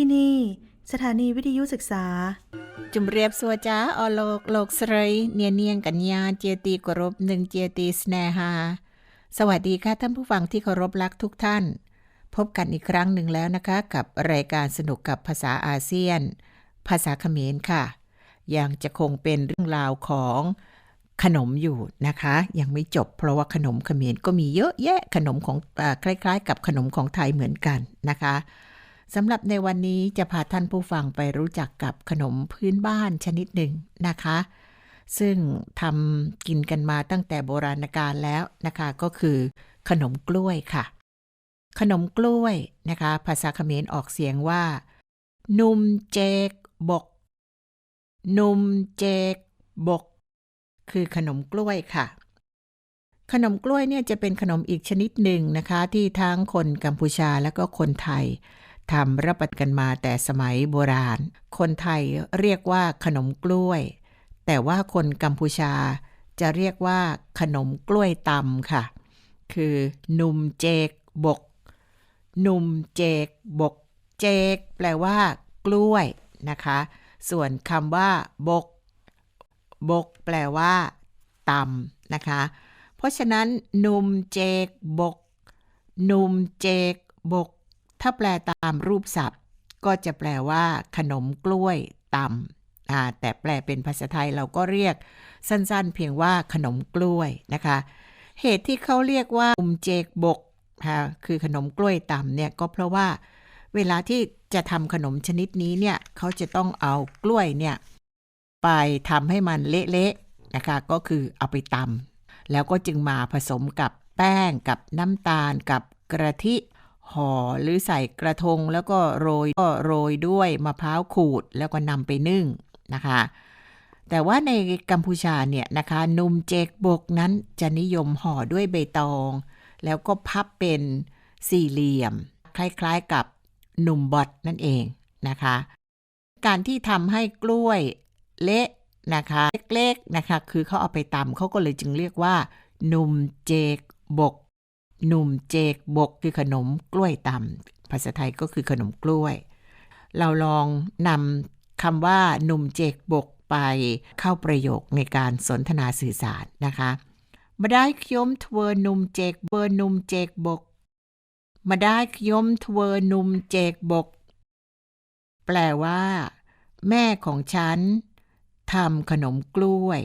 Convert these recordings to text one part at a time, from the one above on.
ที่นี่ สถานีวิทยุศึกษา จุมเรียบสัวจ้าอโลกโลกเสยเนียเนียงกัญญาเจตีกรบหนึ่งเจตีสแนหา สวัสดีค่ะท่านผู้ฟังที่เคารพรักทุกท่าน พบกันอีกครั้งหนึ่งแล้วนะคะ กับรายการสนุกกับภาษาอาเซียน ภาษาเขมรค่ะ ยังจะคงเป็นเรื่องราวของขนมอยู่นะคะ ยังไม่จบเพราะว่าขนมเขมรก็มีเยอะแยะขนมของอคล้าย ๆ กับขนมของไทยเหมือนกันนะคะ สำหรับในวันนี้จะพาท่านผู้ฟังไปรู้จักกับขนมพื้นบ้านชนิดหนึ่งนะคะ ซึ่งทำกินกันมาตั้งแต่โบราณกาลแล้วนะคะ ก็คือ ขนมกล้วยค่ะ ขนมกล้วยนะคะ ภาษาเขมรออกเสียงว่า นุมเจกบก นุมเจกบก คือขนมกล้วยค่ะขนมกล้วยเนี่ยจะเป็นขนมอีกชนิดหนึ่งนะคะ ที่ทั้งคนกัมพูชาและก็คนไทย ทำรับประทานกันมาแต่สมัยโบราณ คนไทยเรียกว่าขนมกล้วย แต่ว่าคนกัมพูชาจะเรียกว่าขนมกล้วยตำค่ะ คือ นุมเจกบก นุมเจกบก เจก แปลว่า กล้วยนะคะ ส่วนคำว่าบก บก แปลว่าตำนะคะ เพราะฉะนั้น นุมเจกบก นุมเจกบก ถ้าแปลตามรูปศัพท์ ก็จะแปลว่า ขนมกล้วยตำอ่าแต่แปลเป็นภาษาไทยเราก็เรียกสั้นๆ เพียงว่าขนมกล้วยนะคะ เหตุที่เขาเรียกว่าอุมเจกบกค่ะคือขนมกล้วยตำเนี่ยก็เพราะว่าเวลาที่จะทำขนมชนิดนี้เนี่ยเขาจะต้องเอากล้วยเนี่ยไปทำให้มันเละๆนะคะก็คือเอาไปตำแล้วก็จึงมาผสมกับแป้งกับน้ำตาลกับกระทิ ห่อหรือใส่กระทงแล้วก็โรยก็โรยด้วยมะพร้าวขูดแล้วก็นำไปนึ่งนะคะ แต่ว่าในกัมพูชาเนี่ยนะคะนุมเจกบกนั้นจะนิยมห่อด้วยใบตอง แล้วก็พับเป็นสี่เหลี่ยม คล้ายๆกับหนุ่มบอดนั่นเองนะคะ การที่ทำให้กล้วยเละนะคะเล็กๆนะคะ คือเขาเอาไปตำเขาก็เลยจึงเรียกว่า นุ่มเจกบก หนุ่มเจกบกคือขนมกล้วยตำภาษาไทยก็คือขนมกล้วย เราลองนำคำว่าหนุ่มเจกบกไปเข้าประโยคในการสนทนาสื่อสารนะคะมาได้ขยมทเวหนุ่มเจกเบอร์หนุ่มเจกบกมาได้ขยมทเวหนุ่มเจกบก แปลว่า แม่ของฉันทำขนมกล้วย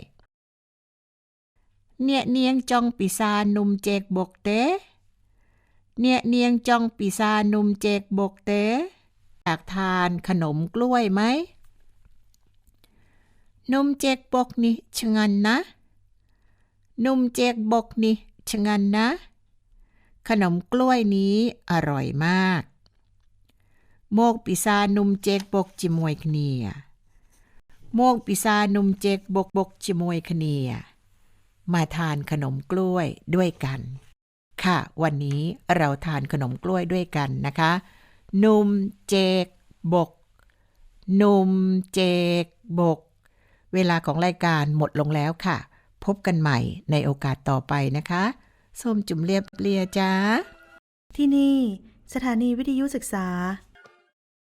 เนี่ยเนียงจองปิซานุ่มเจกบกเตเนี่ยเนียงจองปิซานุ่มเจกบกเตอยากทานขนมกล้วยไหมนมเจกบกนี่ชงันนะนมเจกบกนี่ชงันนะ ขนมกล้วยนี้อร่อยมาก โมกปิซานุมเจกบกจิมวยคเนียโมกปิซานุมเจกบกบกจิมวยคเนีย มาทานขนมกล้วยด้วยกัน ค่ะ วันนี้เราทานขนมกล้วยด้วยกันนะคะ นุ่มเจกบก นุ่มเจกบก เวลาของรายการหมดลงแล้วค่ะ พบกันใหม่ในโอกาสต่อไปนะคะส้มจุ่มเรียบเรียจ้าที่นี่ สถานีวิทยุศึกษา